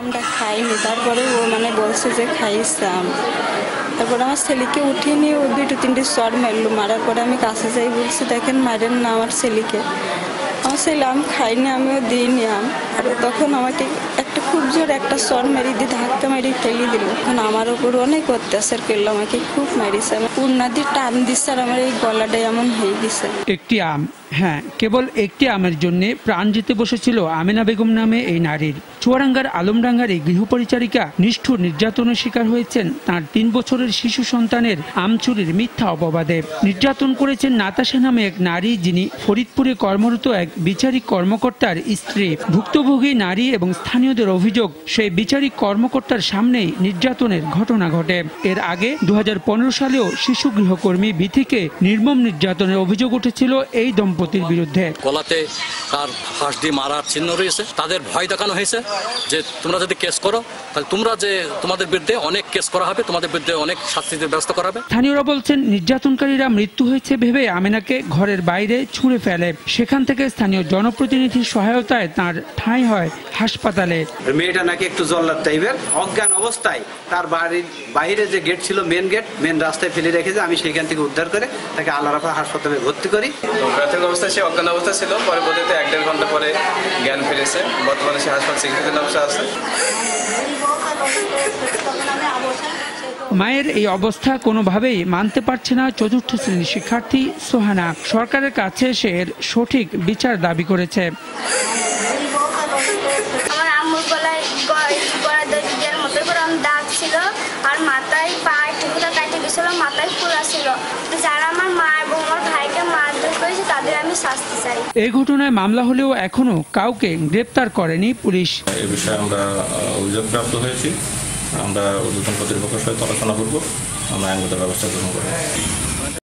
আমটা খাইনি। তারপরে ও মানে বলছে যে খাইস আম তারপরে আমার ছেলেকে উঠিয়ে নিয়ে ও দুটো তিনটে চর মারলো। মারার পরে আমি কাছে যাই, বলছি, দেখেন, মারেন না আমার ছেলেকে। আমার ছেলে, আম খাইনি, আমিও দিইনি আম। আর তখন আমাকে একটা খুব জোর একটা চর মেরে দিয়ে ধাক্কা মেরে ফেলে দিল। তখন আমার ওপর অনেক অত্যাচার করল, আমাকে খুব মারিছে। আমার উন্নাদি টান দিচ্ছে আর আমার এই গলাটা এমন হয়ে গেছে। একটি আম। হ্যাঁ কেবল একটি আমের জন্য প্রাণ জিতে বসেছিল আমিনা বেগম নামে এই নারীর। চুয়াডাঙ্গার আলমডাঙ্গার এই গৃহপরিচারিকা নিষ্ঠুর নির্যাতনের শিকার হয়েছেন তার তিন বছরের শিশু সন্তানের আম চুরির মিথ্যা অপবাদে। নির্যাতন করেছেন নাতাশা নামে এক নারী যিনি ফরিদপুরে কর্মরত এক বিচারিক কর্মকর্তার স্ত্রী। ভুক্তভোগী নারী এবং স্থানীয়দের অভিযোগ, সেই বিচারিক কর্মকর্তার সামনেই নির্যাতনের ঘটনা ঘটে। এর আগে দু হাজার পনেরো সালেও শিশু গৃহকর্মী বিথিকে নির্মম নির্যাতনের অভিযোগ উঠেছিল এই দম্পতির বিরুদ্ধে। গলাতে তার ফাঁস দিয়ে মারার চিহ্ন রয়েছে। তাদের ভয় দেখানো হয়েছে যে তোমরা যদি কেস করো তাহলে তোমরা যে তোমাদের বিরুদ্ধে অনেক কেস করা হবে তোমাদের বিরুদ্ধে অনেক শাস্তিতে ব্যবস্থা করা হবে। স্থানীয়রা বলছেন নির্যাতনকারীরা মৃত্যু হয়েছে ভেবে আমিনাকে ঘরের বাইরে ছুঁড়ে ফেলে। সেখান থেকে স্থানীয় জনপ্রতিনিধির সহায়তায় তার ঠাঁই হয় হাসপাতালে। মেয়েটা নাকি একটু জল্লাদ টাইপের। অজ্ঞান অবস্থায় তার বাড়ির বাইরে যে গেট ছিল মেন গেট মেন রাস্তায় ফেলে রেখেছে। আমি সেখান থেকে উদ্ধার করে তাকে আল্লাহ হাসপাতালে ভর্তি করি। অবস্থায় সে অজ্ঞান অবস্থা ছিল। পরবর্তীতে এক দেড় ঘণ্টা পরে জ্ঞান ফিরেছে। বর্তমানে সে হাসপাতাল চিকিৎসাধীন অবস্থা আছে। মায়ের এই অবস্থা কোনোভাবেই মানতে পারছে না চতুর্থ শ্রেণির শিক্ষার্থী সোহানা। সরকারের কাছে সে এর সঠিক বিচার দাবি করেছে। আমার আম্মুর গলায় গ- দড়ি মতো করে দাগ ছিল আর মাথায় পায়ে টুকুটা কাটে গেছিল মাথায় ফুলা ছিল তো যারা আমার মা এবং আমার ভাইকে মারধর করেছে তাদের আমি এই ঘটনায় মামলা হলেও এখনও কাউকে গ্রেপ্তার করেনি পুলিশ। এ বিষয়ে আমরা আহ, অভিযোগ প্রাপ্ত হয়েছি। আমরা ঊর্ধ্বতন কর্তৃপক্ষের সাথে আলোচনা করব আমরা আইনগত ব্যবস্থা গ্রহণ করব।